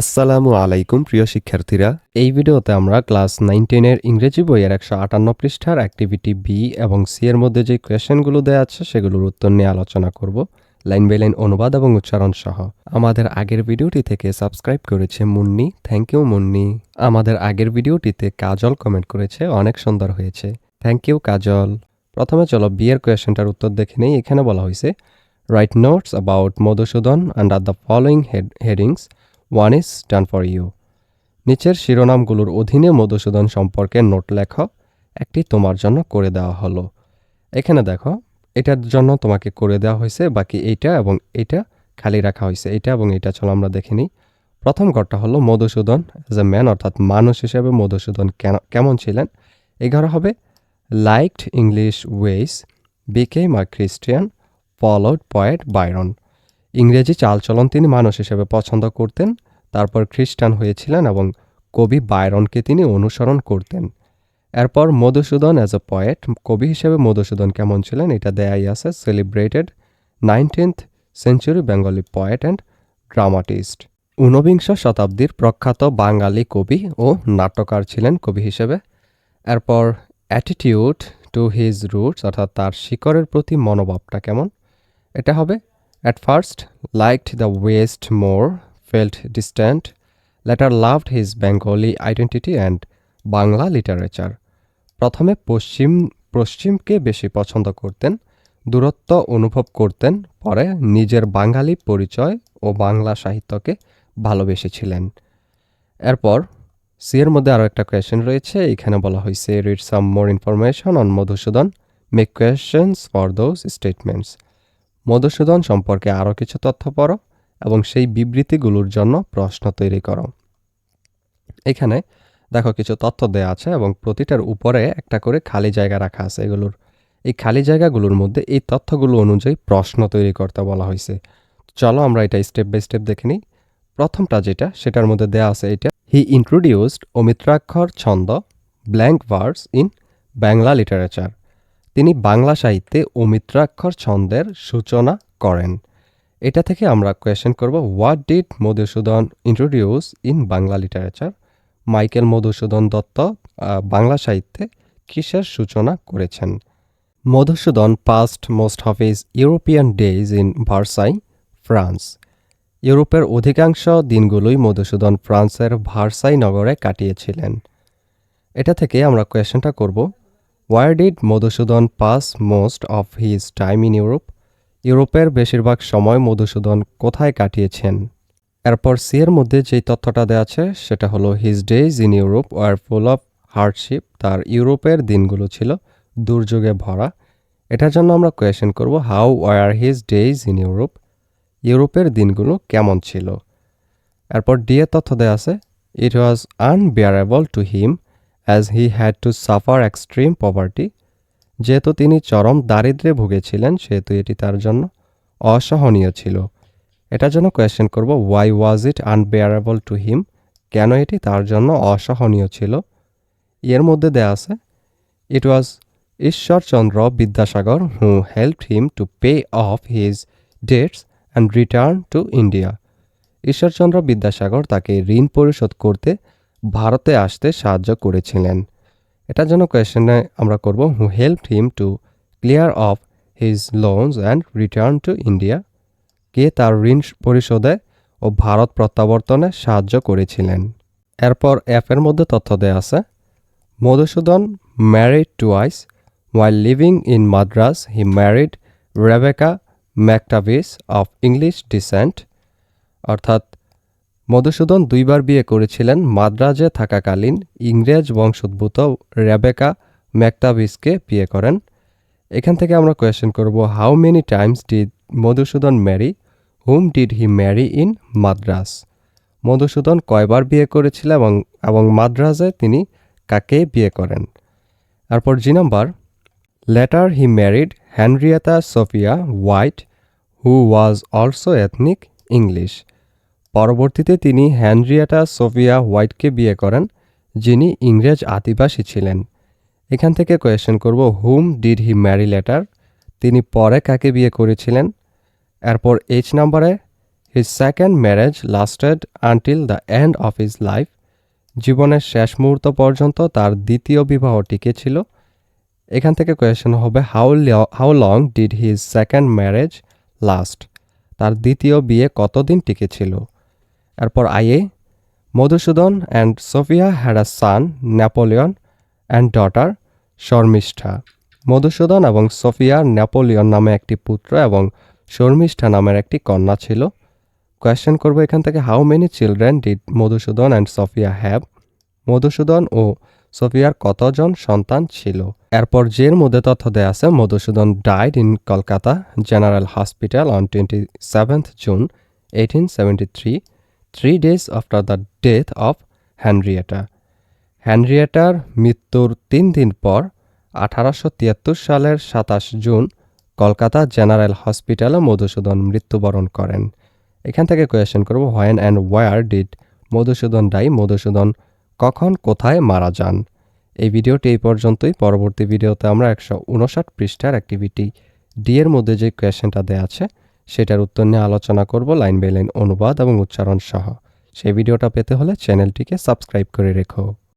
আসসালামু আলাইকুম, প্রিয় শিক্ষার্থীরা। এই ভিডিওতে আমরা ক্লাস নাইন টেনের ইংরেজি বইয়ের একশো আটান্ন পৃষ্ঠার অ্যাক্টিভিটি বি এবং সি এর মধ্যে যে কোয়েশ্চেনগুলো দেওয়া আছে, সেগুলোর উত্তর নিয়ে আলোচনা করব, লাইন বাই লাইন অনুবাদ এবং উচ্চারণ সহ। আমাদের আগের ভিডিওটি থেকে সাবস্ক্রাইব করেছে মুন্নি। Thank you Munni. আমাদের আগের ভিডিওটিতে কাজল কমেন্ট করেছে, অনেক সুন্দর হয়েছে। Thank you Kajal. প্রথমে চলো বিয়ের কোয়েশ্চেনটার উত্তর দেখে নেই। এখানে বলা হয়েছে write notes about Madhusudan under the following head headings one is done for you নিচের শিরোনামগুলোর অধীনে মধুসূদন সম্পর্কে নোট লেখ, একটি তোমার জন্য করে দেওয়া হলো। এখানে দেখো, এটার জন্য তোমাকে করে দেওয়া হয়েছে, বাকি এইটা এবং এইটা খালি রাখা হয়েছে এটা এবং এটা চলো আমরা দেখে নিই। প্রথম ঘরটা হলো মধুসূদন অ্যাজ এ ম্যান অর্থাৎ মানুষ হিসেবে মধুসূদন কেমন ছিলেন? এই ঘর হবে liked English ways became a Christian followed poet Byron ইংরেজি চালচলন তিনি মানুষ হিসেবে পছন্দ করতেন, তারপর খ্রিস্টান হয়েছিলেন এবং কবি বায়রনকে তিনি অনুসরণ করতেন। এরপর মধুসূদন অ্যাজ এ পয়েট কবি হিসেবে মধুসূদন কেমন ছিলেন এটা দেয়াই আছে celebrated nineteenth century Bengali poet and dramatist ঊনবিংশ শতাব্দীর প্রখ্যাত বাঙালি কবি ও নাট্যকার ছিলেন কবি হিসেবে। এরপর অ্যাটিটিউড টু হিজ রুটস অর্থাৎ তার শিকড়ের প্রতি মনোভাবটা কেমন? এটা হবে At first, liked the West more, felt distant, later loved his Bengali identity and Bangla literature প্রথমে পশ্চিম পশ্চিমকে বেশি পছন্দ করতেন দূরত্ব অনুভব করতেন পরে নিজের বাঙালি পরিচয় ও বাংলা সাহিত্যকে ভালোবেসেছিলেন। এরপর সি এর মধ্যে আরও একটা কোয়েশ্চেন রয়েছে এখানে বলা হয়েছে read some more information on Madhusudan make questions for those statements Madhusudan সম্পর্কে আরও কিছু তথ্য পড়ো এবং সেই বিবৃতিগুলোর জন্য প্রশ্ন তৈরি করো। এখানে দেখো কিছু তথ্য দেওয়া আছে এবং প্রতিটার উপরে একটা করে খালি জায়গা রাখা আছে এগুলোর। এই খালি জায়গাগুলোর মধ্যে এই তথ্যগুলো অনুযায়ী প্রশ্ন তৈরি করতে বলা হয়েছে। চলো আমরা এটা স্টেপ বাই স্টেপ দেখে নিই। প্রথমটা যেটা, সেটার মধ্যে দেওয়া আছে এটা। He introduced amitrakshar chhanda blank verse in Bangla literature. তিনি বাংলা সাহিত্যে অমিত্রাক্ষর ছন্দের সূচনা করেন। এটা থেকে আমরা কোয়েশ্চেন করব what did Madhusudan introduce in Bangla literature Michael Madhusudan Dutt Bangla সাহিত্যে কিসের সূচনা করেছেন? Madhusudan passed most of his European days in Versailles France ইউরোপের অধিকাংশ দিনগুলোই মধুসূদন ফ্রান্সের ভার্সাই নগরে কাটিয়েছিলেন। এটা থেকে আমরা কোয়েশ্চেনটা করব where did Madhusudan pass most of his time in Europe ইউরোপের বেশিরভাগ সময় মধুসূদন কোথায় কাটিয়েছেন? এরপর সি এর মধ্যে যেই তথ্যটা দেওয়া আছে, সেটা হলো his days in Europe were full of hardship তার ইউরোপের দিনগুলো ছিল দুর্যোগে ভরা। এটার জন্য আমরা কোয়েশ্চেন করব how were his days in Europe ইউরোপের দিনগুলো কেমন ছিল? এরপর ডি এর তথ্য দেওয়া আছে it was unbearable to him as he had to suffer extreme poverty যেহেতু তিনি চরম দারিদ্রে ভুগেছিলেন, সেহেতু এটি তার জন্য অসহনীয় ছিল। এটার জন্য কোয়েশ্চেন করব why was it unbearable to him কেন এটি তার জন্য অসহনীয় ছিল? এর মধ্যে দেয়া আছে it was Ishwarchandra Vidyasagar who help him to pay off his debts and return to India Ishwarchandra Vidyasagar তাকে ঋণ পরিশোধ করতে ভারতে আসতে সাহায্য করেছিলেন। এটার জন্য কোয়েশ্চেনে আমরা করব who help him to clear off his loans and return to India কে তার ঋণ পরিশোধে ও ভারত প্রত্যাবর্তনে সাহায্য করেছিলেন। এরপর এর মধ্যে তথ্য দেওয়া আছে, Madhusudan married twice while living in Madras he married Rebecca McTavish of English descent অর্থাৎ মধুসূদন দুইবার বিয়ে করেছিলেন মাদ্রাজে থাকাকালীন ইংরেজ বংশোদ্ভূত রেবেকা ম্যাকটাভিসকে বিয়ে করেন। এখান থেকে আমরা কোয়েশ্চেন করব how many times did Madhusudan marry whom did he marry in Madras Madhusudan কয়বার বিয়ে করেছিল এবং এবং মাদ্রাজে তিনি কাকে বিয়ে করেন? তারপর G number later he married Henrietta Sophia White who was also ethnic English পরবর্তীতে তিনি হ্যানরিয়েটা সোফিয়া হোয়াইটকে বিয়ে করেন, যিনি ইংরেজ আদিবাসী ছিলেন। এখান থেকে কোয়েশ্চেন করব, whom, did he marry later? তিনি পরে কাকে বিয়ে করেছিলেন? এরপর এইচ নাম্বারে, his second marriage lasted until the end of his life. জীবনের শেষ মুহূর্ত পর্যন্ত তার দ্বিতীয় বিবাহ টিকে ছিল? এখান থেকে কোয়েশন হবে, how how long did his second marriage last? তার দ্বিতীয় বিয়ে কতদিন টিকেছিল এরপর I, Madhusudan and Sophia had a son Napoleon and daughter Sharmishtha. Madhusudan এবং সোফিয়ার নেপোলিয়ন নামে একটি পুত্র এবং শর্মিষ্ঠা নামের একটি কন্যা ছিল। কোয়েশ্চেন করব এখান থেকে how many children did Madhusudan and Sophia have Madhusudan ও সোফিয়ার কতজন সন্তান ছিল? এরপর যের মধ্যে তথ্য দেয়া আছে, Madhusudan died in Kolkata general hospital on twenty seventh June eighteen seventy three three days after the death of Henrietta হ্যানরিয়েটার মৃত্যুর তিন দিন পর, আঠারোশো তিয়াত্তর সালের সাতাশ জুন, কলকাতা জেনারেল হসপিটালে মধুসূদন মৃত্যুবরণ করেন। এখান থেকে কোয়েশ্চেন করব when and where did Madhusudan die Madhusudan কখন, কোথায় মারা যান? এই ভিডিওটি এই পর্যন্তই। পরবর্তী ভিডিওতে আমরা একশো উনষাট পৃষ্ঠার অ্যাক্টিভিটি ডি এর মধ্যে যে কোয়েশ্চেনটা দেওয়া আছে সেটার উত্তর নিয়ে আলোচনা করব লাইন বাই লাইন অনুবাদ এবং উচ্চারণ সহ। সেই ভিডিওটা পেতে হলে চ্যানেলটিকে সাবস্ক্রাইব করে রেখো।